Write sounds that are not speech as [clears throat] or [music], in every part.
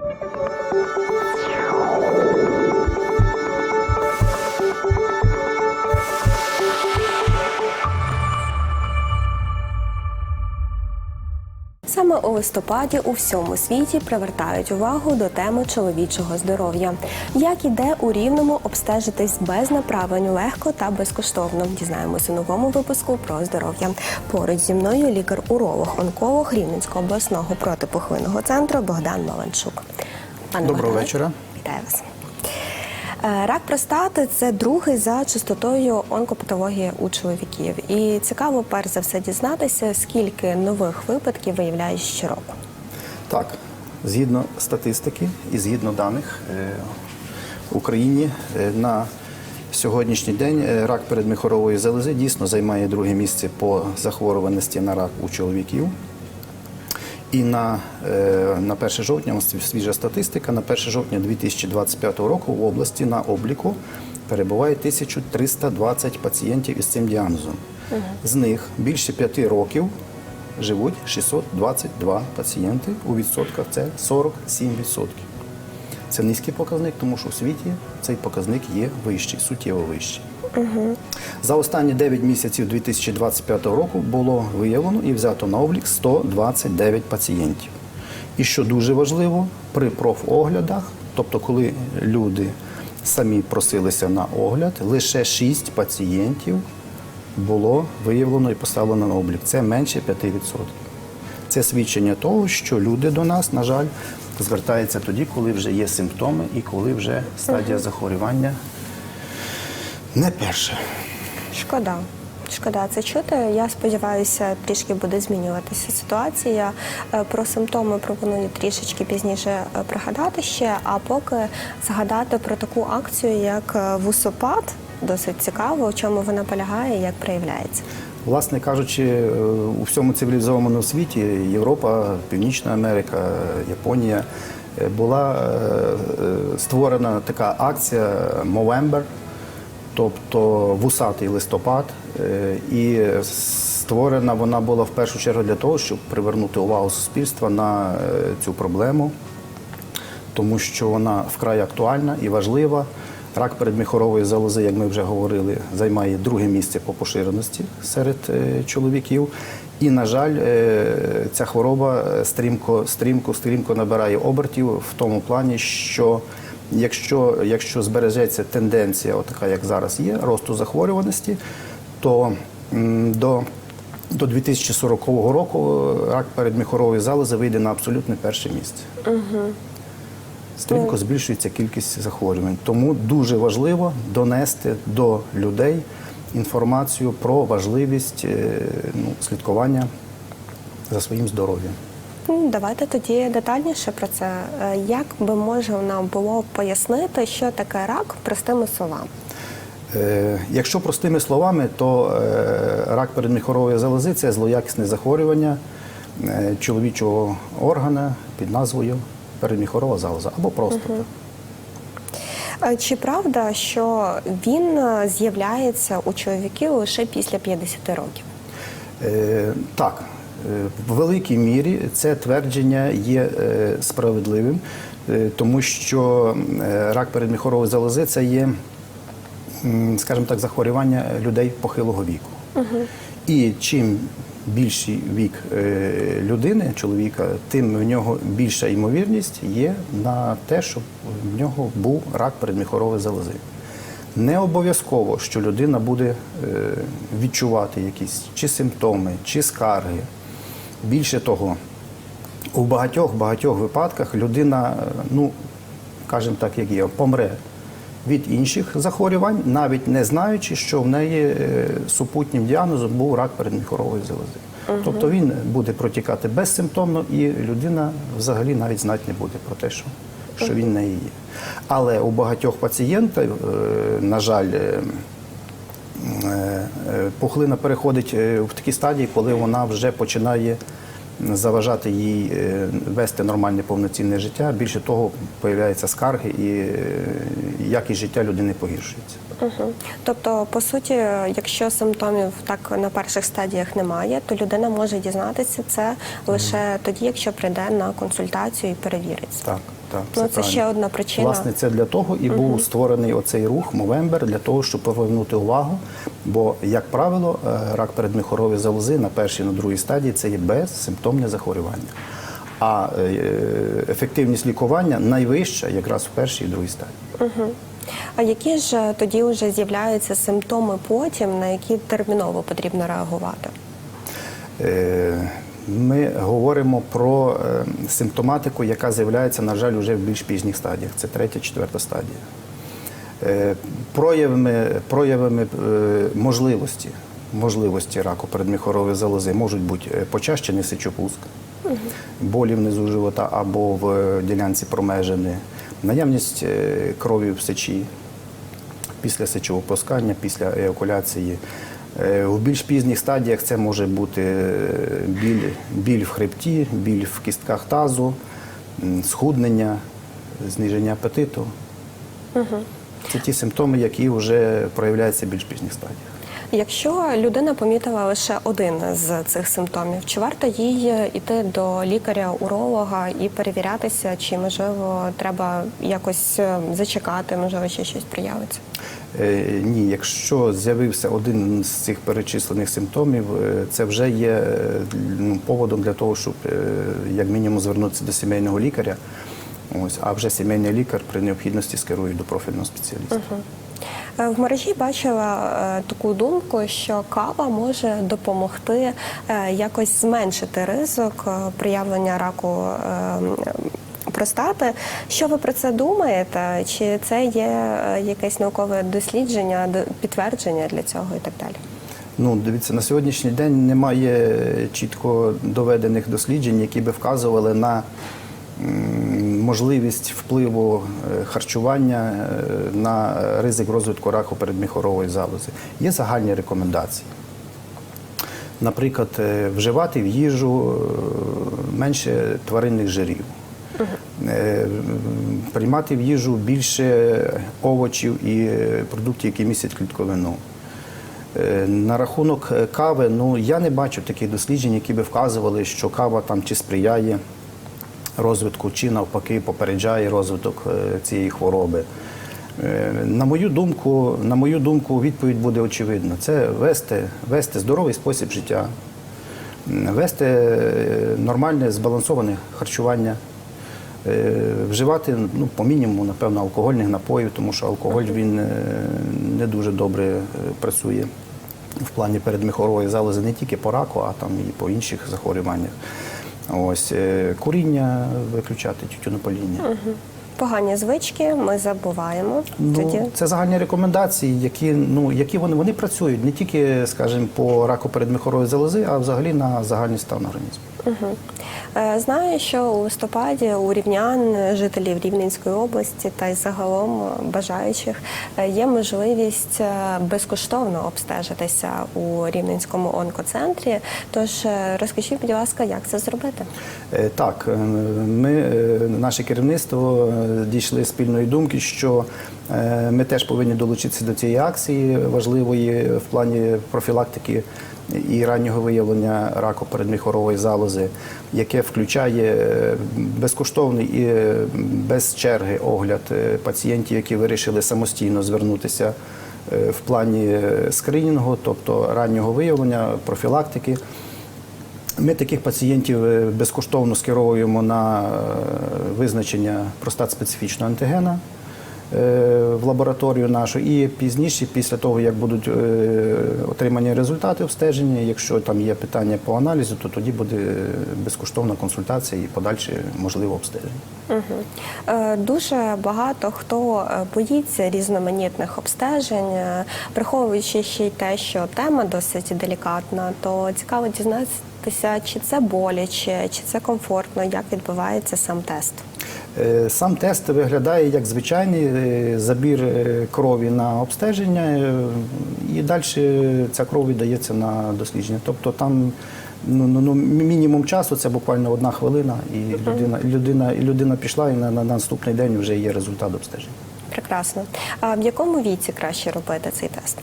you Саме у листопаді у всьому світі привертають увагу до теми чоловічого здоров'я. Як і де у рівному обстежитись без направлень легко та безкоштовно. Дізнаємося у новому випуску про здоров'я. Поруч зі мною лікар-уролог, онколог Рівненського обласного протипухлинного центру Богдан Маланчук. Пане Доброго Богдане, вечора. Вітаю вас. Е, Рак простати це другий за частотою онкопатології у чоловіків. І цікаво, перш за все, дізнатися, скільки нових випадків виявляють щороку. Так, згідно статистики і згідно даних е, в Україні е, на сьогоднішній день рак передміхорової залози дійсно займає друге місце по захворюваності на рак у чоловіків. І на, е, на 1 жовтня, ось свіжа статистика, на 1 жовтня 2025 року в області на обліку перебуває 1320 пацієнтів із цим діагнозом. З них більше 5 років живуть 622 пацієнти. У відсотках це 47%. Це низький показник, тому що у світі цей показник є вищий, суттєво вищий. За останні 9 місяців 2025 року було виявлено і взято на облік 129 пацієнтів. І що дуже важливо, при профоглядах, тобто коли люди самі просилися на огляд, лише 6 пацієнтів було виявлено і поставлено на облік. Це менше 5%. Це свідчення того, що люди до нас, на жаль, звертаються тоді, коли вже є симптоми і коли вже стадія захворювання не перша. Шкода. Шкода це чути. Я сподіваюся, трішки буде змінюватися ситуація. Е, Про симптоми пропоную трішечки пізніше е, пригадати ще, а поки згадати про таку акцію, як е, вусопад. Досить цікаво, в чому вона полягає і як проявляється. Власне кажучи, е, у всьому цивілізованому світі Європа, Північна Америка, Японія е, була е, створена така акція Movember, тобто вусатий листопад. І створена вона була в першу чергу для того, щоб привернути увагу суспільства на цю проблему, тому що вона вкрай актуальна і важлива. Рак передміхорової залози, як ми вже говорили, займає друге місце по поширеності серед е, чоловіків. І, на жаль, е, ця хвороба е, стрімко, стрімко, стрімко набирає обертів в тому плані, що якщо, якщо збережеться тенденція, отака як зараз є, росту захворюваності, то до до 2040 року рак передміхорової залози вийде на абсолютне перше місце. Стрімко збільшується кількість захворювань. Тому дуже важливо донести до людей інформацію про важливість е, ну, слідкування за своїм здоров'ям. Ну, Давайте тоді детальніше про це. Е, Як би може нам було пояснити, що таке рак простими словами? Е, Якщо простими словами, то рак передміхорової залози це злоякісне захворювання чоловічого органа під назвою передміхорова залоза або простата. Е, Чи правда, що він е, з'являється у чоловіків лише після 50 років? Е, Так, е, в великій мірі це твердження є справедливим, тому що рак передміхорової залози це є, скажімо так, захворювання людей похилого віку. І чим більший вік е, людини, чоловіка, тим в нього більша ймовірність є на те, щоб в нього був рак передміхорової залози. Не обов'язково, що людина буде е, відчувати якісь чи симптоми, чи скарги. Більше того, у багатьох багатьох випадках людина, е, ну кажемо так, як є, помре від інших захворювань, навіть не знаючи, що в неї е, супутнім діагнозом був рак передміхорової залози. Тобто він буде протікати безсимптомно, і людина взагалі навіть знати не буде про те, що, що він в неї є. Але у багатьох пацієнтів, е, на жаль, е, пухлина переходить в такі стадії, коли вона вже починає заважати їй е, вести нормальне повноцінне життя. Більше того, появляються скарги і е, якість життя людини погіршується. Угу. Тобто, по суті, якщо симптомів так на перших стадіях немає, то людина може дізнатися це лише тоді, якщо прийде на консультацію і перевіриться. Так, Так, Ну, це правильно. ще одна причина. Власне, це для того і був створений оцей рух Мовембер для того, щоб повернути увагу. Бо, як правило, е, рак передміхорової залози на першій на другій стадії це є безсимптомне захворювання. А е, ефективність лікування найвища якраз в першій і другій стадії. А які ж е, тоді вже з'являються симптоми потім, на які терміново потрібно реагувати? Е, Ми говоримо про е, симптоматику, яка з'являється, на жаль, вже в більш пізніх стадіях. Це третя, четверта стадія. Е, Проявами, проявами е, можливості, можливості раку передміхорової залози можуть бути почащений сечопуск, болі внизу живота або в ділянці промежини, наявність крові в сечі, після сечовопускання, після еокуляції. Е, У більш пізніх стадіях це може бути е, біль, біль в хребті, біль в кістках тазу, схуднення, зниження апетиту. Це ті симптоми, які вже проявляються в більш пізніх стадіях. Якщо людина помітила лише один з цих симптомів, чи варто їй йти до лікаря-уролога і перевірятися, чи можливо треба якось е, зачекати, можливо, ще щось проявиться? Е, Ні, якщо з'явився один з цих перечислених симптомів, е, це вже є е, ну, поводом для того, щоб е, як мінімум звернутися до сімейного лікаря. Ось, а вже сімейний лікар при необхідності скерує до профільного спеціаліста. Е, В мережі бачила е, таку думку, що кава може допомогти е, якось зменшити ризик е, проявлення раку е, простати. Що ви про це думаєте? Чи це є е, якесь наукове дослідження, підтвердження для цього і так далі? Ну, дивіться, на сьогоднішній день немає чітко доведених досліджень, які би вказували на можливість впливу е, харчування е, на ризик розвитку раку передміхорової залози. Є загальні рекомендації. Наприклад, е, вживати в їжу менше тваринних жирів, приймати в їжу більше овочів і продуктів, які містять клітковину. На рахунок кави, ну я не бачу таких досліджень, які би вказували, що кава там чи сприяє розвитку, чи навпаки попереджає розвиток е, цієї хвороби. Е, На мою думку, на мою думку, відповідь буде очевидна. Це вести, вести здоровий спосіб життя, вести е, нормальне збалансоване харчування. Вживати ну, по мінімуму, напевно, алкогольних напоїв, тому що алкоголь він не дуже добре працює в плані передміхорової залози не тільки по раку, а там і по інших захворюваннях. Ось е, куріння виключати, тютюнопаління. Погані звички ми забуваємо. Тоді Ну, це загальні рекомендації, які ну які вони вони працюють не тільки, скажімо, по раку передміхорової залози, а взагалі на загальний стан організму. Е, Знаю, що у листопаді у рівнян, жителів Рівненської області та й загалом бажаючих е, є можливість е, безкоштовно обстежитися у Рівненському онкоцентрі. Тож розкажіть, будь ласка, як це зробити? Так, ми, наше керівництво дійшли спільної думки, що е, ми теж повинні долучитися до цієї акції важливої в плані профілактики і раннього виявлення раку передміхорової залози, яке включає е, безкоштовний і е, без черги огляд пацієнтів, які вирішили самостійно звернутися в плані скринінгу, тобто раннього виявлення, профілактики. Ми таких пацієнтів е, безкоштовно скеровуємо на е, визначення простат-специфічного антигена. е, в лабораторію нашу. І пізніше, після того, як будуть е, отримані результати обстеження, якщо там є питання по аналізу, то тоді буде е, безкоштовна консультація і подальше можливе обстеження. Е, Дуже багато хто е, боїться різноманітних обстежень, е, приховуючи ще й те, що тема досить делікатна, то цікаво дізнатися, чи це боляче, чи це комфортно, як відбувається сам тест. Е, Сам тест виглядає як звичайний е, забір е, крові на обстеження, і далі ця кров віддається на дослідження. Тобто там ну, ну, ну, мінімум часу це буквально одна хвилина, і людина, людина, людина пішла, і на, на наступний день вже є результат обстеження. Прекрасно. А в якому віці краще робити цей тест?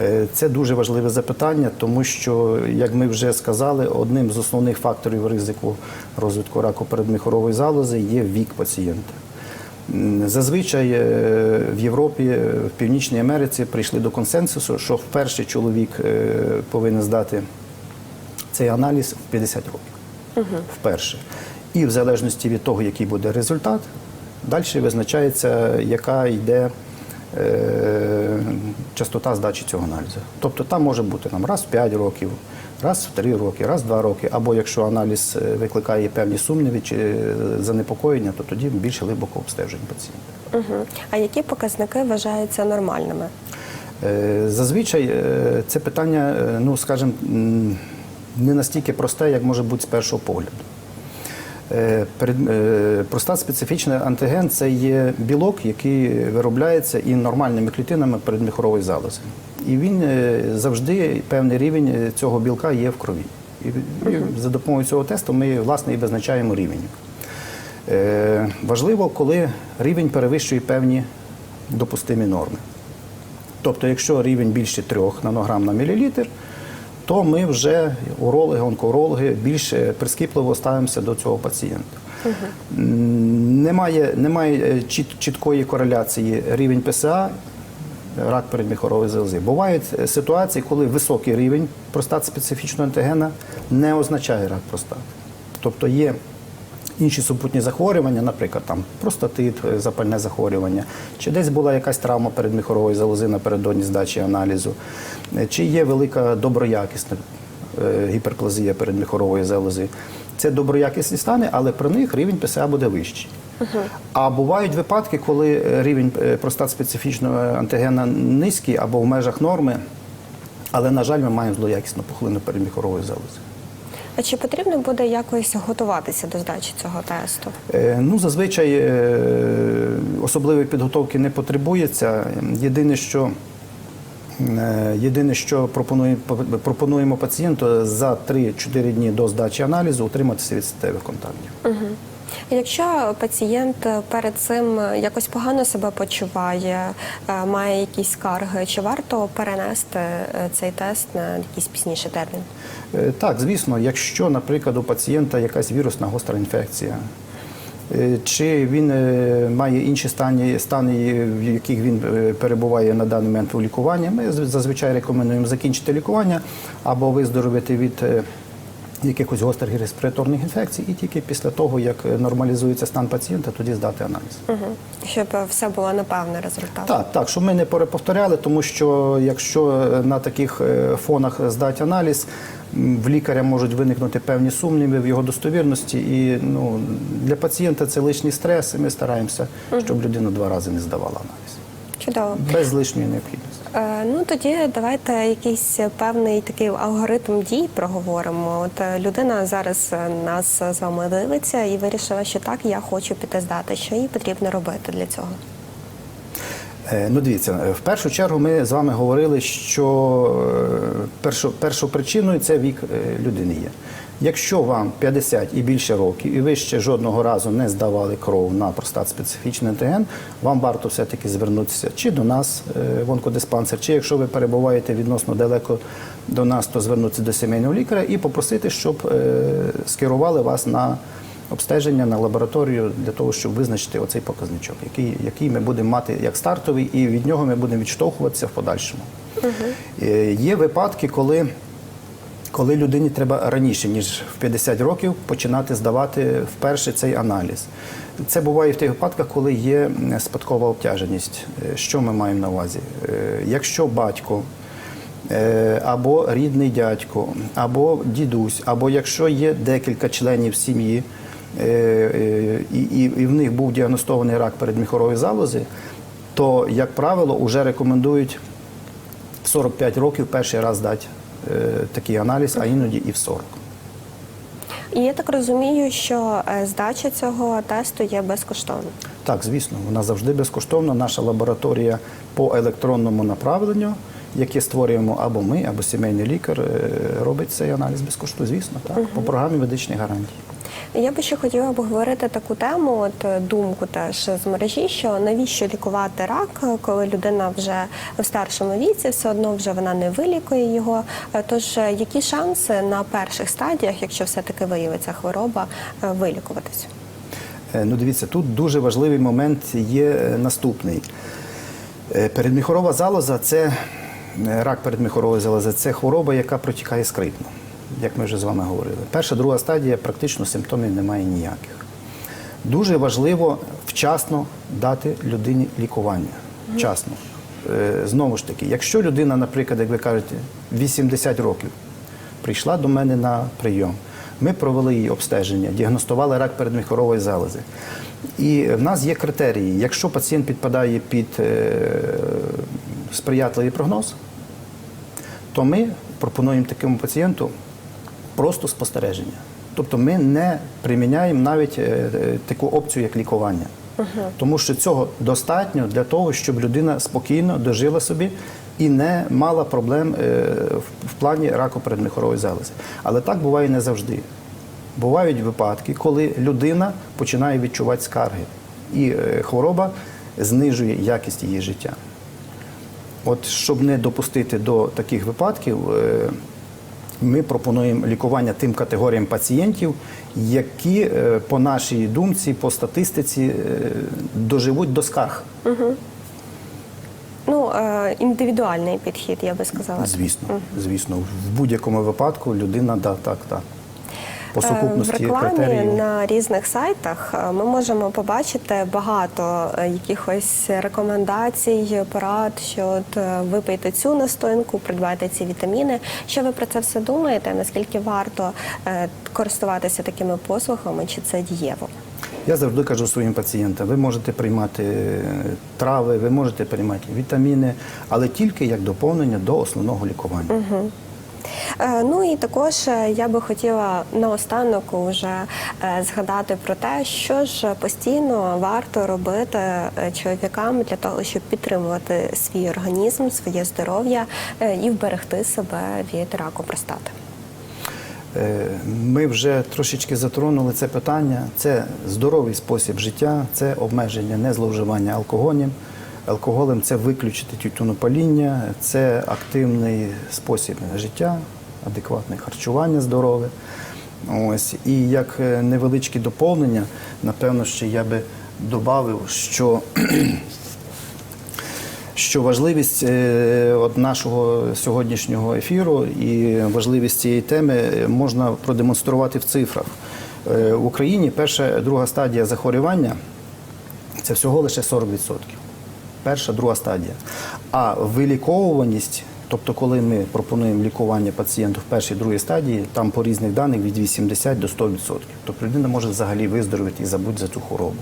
Е, Це дуже важливе запитання, тому що, як ми вже сказали, одним з основних факторів ризику розвитку раку передміхорової залози є вік пацієнта. Зазвичай е, в Європі, е, в Північній Америці прийшли до консенсусу, що вперше чоловік повинен здати цей аналіз в 50 років. Вперше. І в залежності від того, який буде результат, далі визначається, яка йде частота здачі цього аналізу. Тобто там може бути нам раз в 5 років, раз в 3 роки, раз в 2 роки, або якщо аналіз е, викликає певні сумніви чи е, занепокоєння, то тоді більш глибоко обстеження пацієнта. Угу. А які показники вважаються нормальними? Е, Зазвичай е, це питання, е, ну скажімо, не настільки просте, як може бути з першого погляду. Е, е, Простат-специфічний антиген це є білок, який виробляється і нормальними клітинами передміхорової залози. І він е, завжди певний рівень цього білка є в крові. І, за допомогою цього тесту ми власне і визначаємо рівень. Важливо, коли рівень перевищує певні допустимі норми. Тобто, якщо рівень більше 3 нанограм на мілілітр, то ми вже урологи, онкорологи більш прискіпливо ставимося до цього пацієнта. Угу. Немає, немає е, чіт- чіткої кореляції рівень ПСА, рак передміхорової залози. Бувають е, ситуації, коли високий рівень простат-специфічного антигена не означає рак простати. Тобто є інші супутні захворювання, наприклад, там простатит, е, запальне захворювання, чи десь була якась травма передміхорової залози напередодні здачі аналізу, е, чи є велика доброякісна е, гіперплазія передміхорової залози. Це доброякісні стани, але при них рівень ПСА буде вищий. А бувають випадки, коли рівень е, простат-специфічного антигена низький або в межах норми, але, на жаль, ми маємо злоякісну пухлину передміхорової залози. А чи потрібно буде якось готуватися до здачі цього тесту? Е, Ну, зазвичай е, особливої підготовки не потребується. Єдине, що е, Єдине, що пропонуємо, пропонуємо пацієнту за 3-4 дні до здачі аналізу утриматися від статевих контактів. Якщо пацієнт перед цим якось погано себе почуває, е, має якісь скарги, чи варто перенести е, цей тест на якийсь пізніший термін? Е, Так, звісно, якщо, наприклад, у пацієнта якась вірусна гостра інфекція, чи він має інші стані, стани, в яких він перебуває на даний момент у лікуванні, ми зазвичай рекомендуємо закінчити лікування або виздоровити від якихось гострих респіраторних інфекцій, і тільки після того, як нормалізується стан пацієнта, тоді здати аналіз. Угу. Щоб е, все було на певний результат. Так, так, щоб ми не переповторяли, тому що якщо е, на таких е, фонах здати аналіз, в лікаря можуть виникнути певні сумніви в його достовірності, і ну, для пацієнта це лишній стрес, і ми стараємося, щоб людина два рази не здавала аналіз. Чудово. Без лишньої необхідності. Е, Ну тоді давайте якийсь певний такий алгоритм дій проговоримо. От е, людина зараз е, нас з вами дивиться і вирішила, що так, я хочу піти здати. Що їй потрібно робити для цього? Ну, дивіться, в першу чергу ми з вами говорили, що е, першу, першою причиною це вік людини є. Якщо вам 50 і більше років, і ви ще жодного разу не здавали кров на простат-специфічний антиген, вам варто все-таки звернутися чи до нас е, в онкодиспансер, чи якщо ви перебуваєте відносно далеко до нас, то звернутися до сімейного лікаря і попросити, щоб е, скерували вас на обстеження на лабораторію для того, щоб визначити оцей показничок, який, який ми будемо мати як стартовий, і від нього ми будемо відштовхуватися в подальшому. Е, Є випадки, коли, коли людині треба раніше, ніж в 50 років, починати здавати вперше цей аналіз. Це буває в тих випадках, коли є спадкова обтяженість. Е, Що ми маємо на увазі? Е, Якщо батько е, або рідний дядько, або дідусь, або якщо є декілька членів сім'ї, і, в них був діагностований рак передміхорової залози, то, як правило, вже рекомендують в 45 років перший раз дати такий аналіз, а іноді і в 40. І я так розумію, що е, здача цього тесту є безкоштовна. Так, звісно, вона завжди безкоштовна. Наша лабораторія по електронному направленню, яке створюємо або ми, або сімейний лікар, е, робить цей аналіз безкоштовно, звісно, так, по програмі медичних гарантій. Я би ще хотіла обговорити таку тему, от е, думку теж з мережі, що навіщо лікувати рак, е, коли людина вже в старшому віці, все одно вже вона не вилікує його. Е, Тож які шанси на перших стадіях, якщо все-таки виявиться хвороба, вилікуватись? Е, Ну, дивіться, тут дуже важливий момент є наступний. Передміхорова залоза це рак передміхорової залози, це хвороба, яка протікає скритно, як ми вже з вами говорили. Перша, друга стадія практично симптомів немає ніяких. Дуже важливо вчасно дати людині лікування. Вчасно. Е, Знову ж таки, якщо людина, наприклад, як ви кажете, 80 років прийшла до мене на прийом, ми провели її обстеження, діагностували рак передміхорової залози. І в нас є критерії. Якщо пацієнт підпадає під е, сприятливий прогноз, то ми пропонуємо такому пацієнту просто спостереження. Тобто ми не приміняємо навіть е, е, таку опцію, як лікування. Тому що цього достатньо для того, щоб людина спокійно дожила собі і не мала проблем е, в- плані раку передміхорової залози. Але так буває не завжди. Бувають випадки, коли людина починає відчувати скарги, і хвороба знижує якість її життя. От щоб не допустити до таких випадків, ми пропонуємо лікування тим категоріям пацієнтів, які, е, по нашій думці, по статистиці, е, доживуть до скарг. Ну е, індивідуальний підхід, я би сказала. Звісно, звісно, в будь-якому випадку людина да, так, так. По Е, сукупності В рекламі критеріїв. на різних сайтах е, ми можемо побачити багато е, якихось рекомендацій, порад, що от випийте цю настоянку, придбайте ці вітаміни. Що ви про це все думаєте? Наскільки варто користуватися такими послугами, чи це дієво? Я завжди кажу своїм пацієнтам: ви можете приймати трави, ви можете приймати вітаміни, але тільки як доповнення до основного лікування. Е, Ну і також е, я би хотіла наостанок вже е, згадати про те, що ж постійно варто робити е, чоловікам для того, щоб підтримувати свій організм, своє здоров'я е, і вберегти себе від раку простати. Е, Ми вже трошечки затронули це питання. Це здоровий спосіб життя, це обмеження незловживання алкоголем. Алкоголем це виключити тютюнопаління, це активний спосіб життя, адекватне харчування здорове. Ось і як е, невеличке доповнення, напевно, ще я би додав, що [clears throat] що важливість е, от нашого сьогоднішнього ефіру і важливість цієї теми е, можна продемонструвати в цифрах. В Україні перша друга стадія захворювання це всього лише 40%. Перша, друга стадія. А виліковуваність, тобто, коли ми пропонуємо лікування пацієнту в першій другій стадії, там по різних даних від 80 до 100%. Тобто людина може взагалі виздоровити і забути за цю хворобу.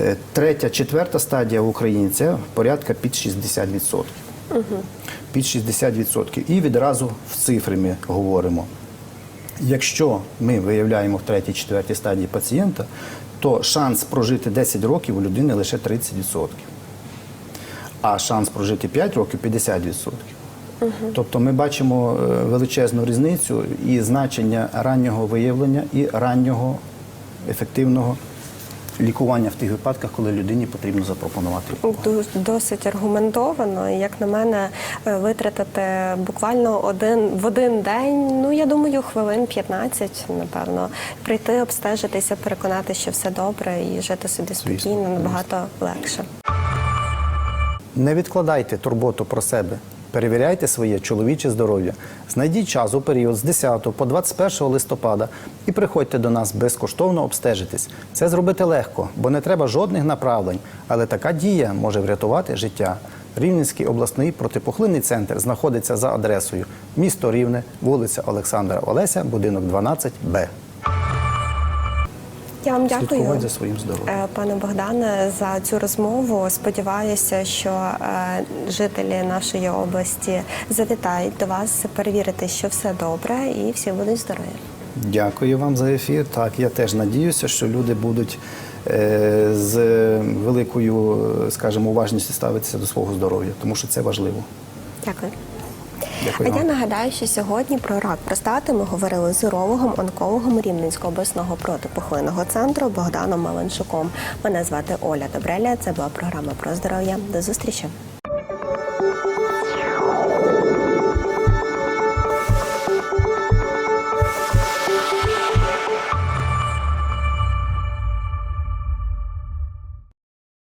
Е, Третя, четверта стадія в Україні це порядка під 60%. Під 60%. І відразу в цифри ми говоримо. Якщо ми виявляємо в третій, четвертій стадії пацієнта, то шанс прожити 10 років у людини лише 30%. А шанс прожити 5 років 50%. Тобто ми бачимо е, величезну різницю і значення раннього виявлення і раннього ефективного лікування в тих випадках, коли людині потрібно запропонувати лікування. Досить аргументовано. І, Як на мене, е, витратити буквально один в один день. Ну я думаю, хвилин 15, напевно, прийти, обстежитися, переконати, що все добре, і жити собі спокійно, набагато легше. Не відкладайте турботу про себе. Перевіряйте своє чоловіче здоров'я. Знайдіть час у період з 10 по 21 листопада і приходьте до нас безкоштовно обстежитись. Це зробити легко, бо не треба жодних направлень, але така дія може врятувати життя. Рівненський обласний протипухлинний центр знаходиться за адресою місто Рівне, вулиця Олександра Олеся, будинок 12Б. Я вам дякую. За своїм здоров'ям. Е, Пане Богдане, за цю розмову. Сподіваюся, що е, жителі нашої області завітають до вас перевірити, що все добре, і всі будуть здорові. Дякую вам за ефір. Так, я теж надіюся, що люди будуть е, з великою, скажімо, уважністю ставитися до свого здоров'я, тому що це важливо. Дякую. Дякую А я нагадаю, що сьогодні про рак простати ми говорили з урологом, онкологом Рівненського обласного протипухлинного центру Богданом Маленчуком. Мене звати Оля Добреля. Це була програма про здоров'я. До зустрічі.